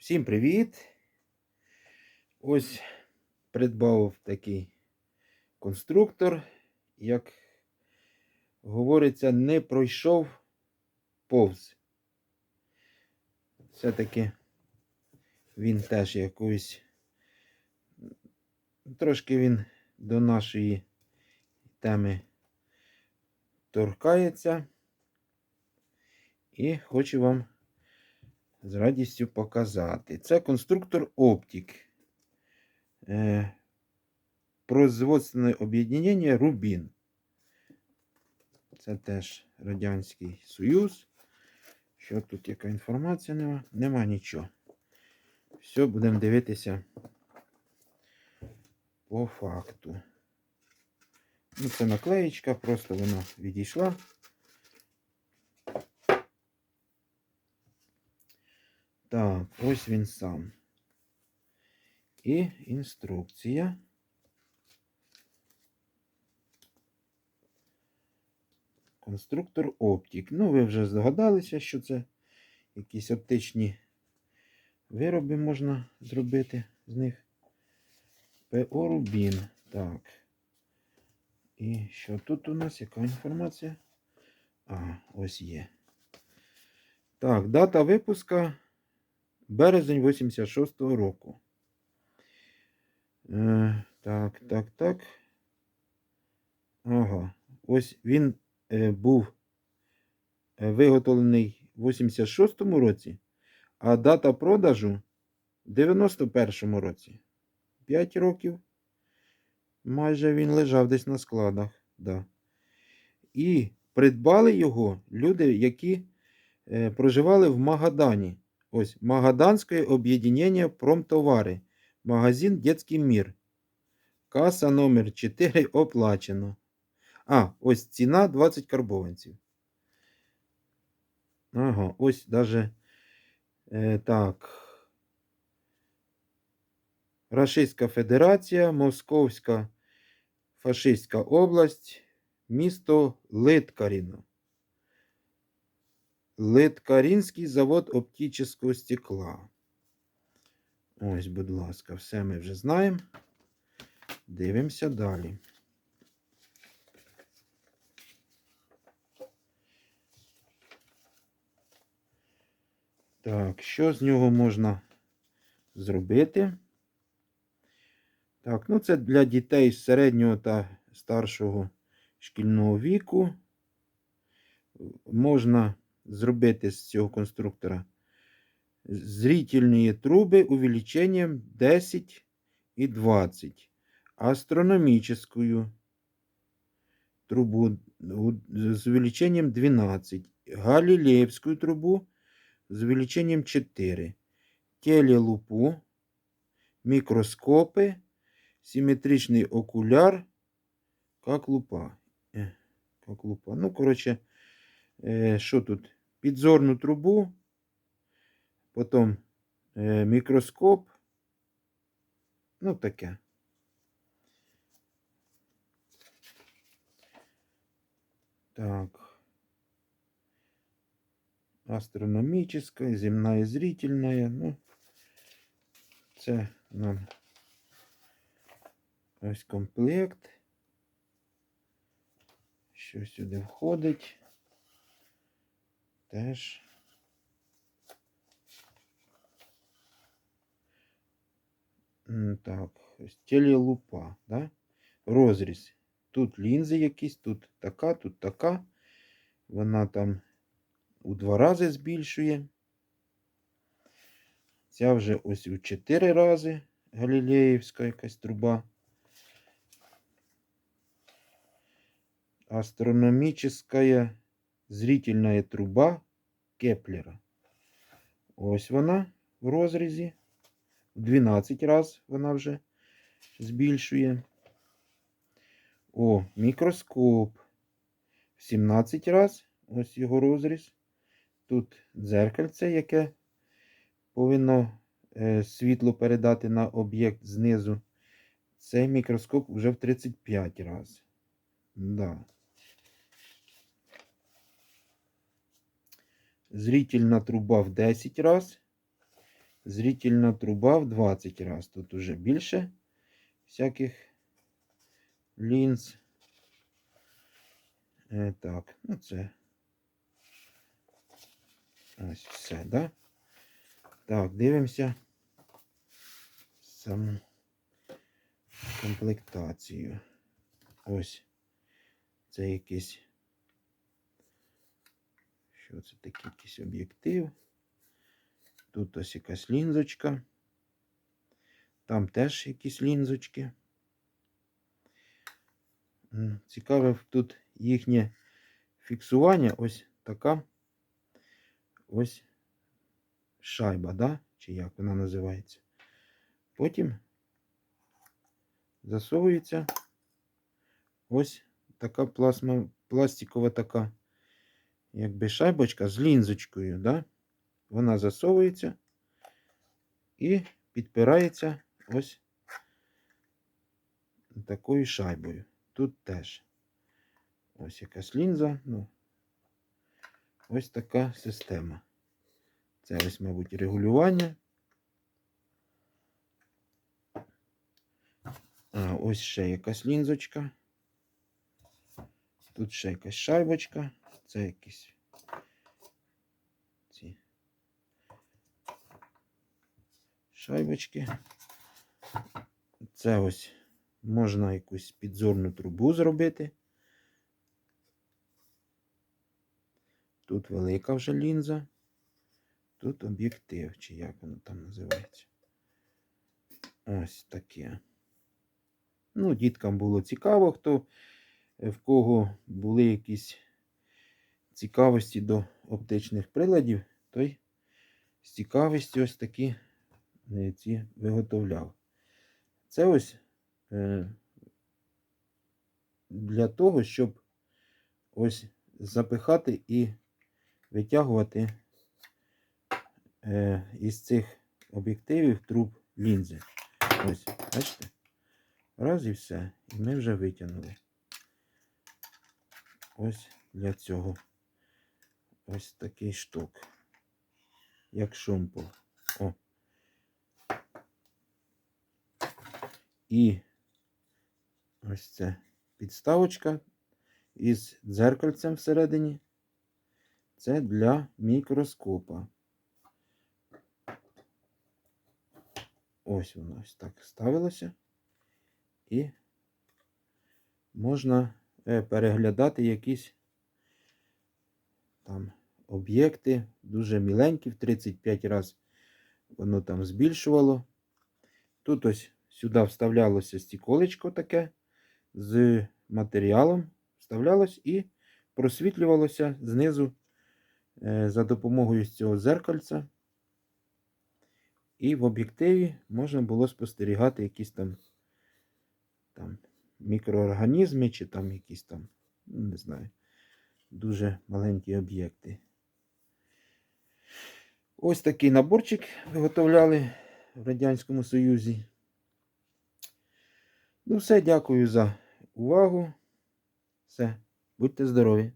Всім привіт! Ось придбав такий конструктор, як говориться, не пройшов повз. Все-таки він теж якоюсь трошки він до нашої теми торкається. І хочу вам з радістю показати. Це конструктор Оптик. Е, производственне об'єднання Рубін. Це теж Радянський Союз. Що тут яка інформація нема? Нема нічого. Все, будемо дивитися по факту. Ну, це наклеєчка, просто вона відійшла. Так, ось він сам. І інструкція. Конструктор оптик. Ну, ви вже здогадалися, що це якісь оптичні вироби можна зробити з них. ПО Рубін. Так. І що тут у нас? Яка інформація? А, ось є. Так, дата випуска березень 86-го року. Е, так, так, так. Ага. Ось він е, був е, виготовлений в 86-му році, а дата продажу в 91-му році. 5 років. Майже він лежав десь на складах. Да. І придбали його люди, які е, проживали в Магадані. Ось Магаданське об'єднання промтовари. Магазин Детський мір. Каса номер 4 оплачено. А, ось ціна 20 карбованців. Ага, ось даже е, так. Рашистська Федерація, Московська фашистська область, місто Литкаріно. Литкарінський завод оптичного стекла. Ось, будь ласка, все ми вже знаємо. Дивимося далі. Так, що з нього можна зробити? Так, ну це для дітей з середнього та старшого шкільного віку. Можна зробити з цього конструктора зрительні труби увеличением 10 і 20. Астрономическую трубу з увеличением 12. Галилеевскую трубу з увеличением 4. Телелупу, мікроскопи, симметричний окуляр, как лупа. Как лупа. Ну, коротше, що тут? Підзорну трубу, потім е, мікроскоп. Ну, таке. Так. Астрономическая, земная зрительная. Ну, це нам ось комплект. Що сюди входить? Теж. Так, ось телелупа, да? Розріз. Тут лінзи якісь, тут така, тут така. Вона там у два рази збільшує. Ця вже ось у 4 рази Галілеївська якась труба. Астрономическая зрительная труба Кеплера. Ось вона в розрізі. В 12 раз вона вже збільшує. О, мікроскоп. В 17 раз. Ось його розріз. Тут дзеркальце, яке повинно е, світло передати на об'єкт знизу. Цей мікроскоп вже в 35 раз. Да. Зрительна труба в 10 раз. Зрительна труба в 20 раз. Тут уже більше всяких лінз. Е, так, ну це. Ось все, да? Так, дивимося саму комплектацію. Ось. Це якийсь. Що це такий якийсь об'єктив? Тут ось якась лінзочка. Там теж якісь лінзочки. Цікаве тут їхнє фіксування. Ось така ось шайба, да? Чи як вона називається. Потім засовується ось така пластма, пластикова така, якби шайбочка з лінзочкою, да? Вона засовується і підпирається ось такою шайбою. Тут теж ось якась лінза. Ну, ось така система. Це ось, мабуть, регулювання. А, ось ще якась лінзочка. Тут ще якась шайбочка. Це якісь ці шайбочки. Це ось можна якусь підзорну трубу зробити. Тут велика вже лінза. Тут об'єктив, чи як воно там називається. Ось таке. Ну, діткам було цікаво, хто в кого були якісь цікавості до оптичних приладів, той з цікавістю ось такі е, ці виготовляв. Це ось е, для того, щоб ось запихати і витягувати е, із цих об'єктивів труб лінзи. Ось, бачите? Раз і все. І ми вже витягнули. Ось для цього. Ось такий штук. Як шумпол. О. І ось це підставочка із дзеркальцем всередині. Це для мікроскопа. Ось воно ось так ставилося. І можна е, переглядати якісь там об'єкти, дуже міленькі, в 35 разів воно там збільшувало. Тут ось сюди вставлялося стіколечко таке з матеріалом, вставлялось і просвітлювалося знизу е, за допомогою цього зеркальця. І в об'єктиві можна було спостерігати якісь там, там мікроорганізми, чи там якісь там, ну, не знаю, дуже маленькі об'єкти. Ось такий наборчик виготовляли в Радянському Союзі. Ну, все, дякую за увагу. Все, будьте здорові!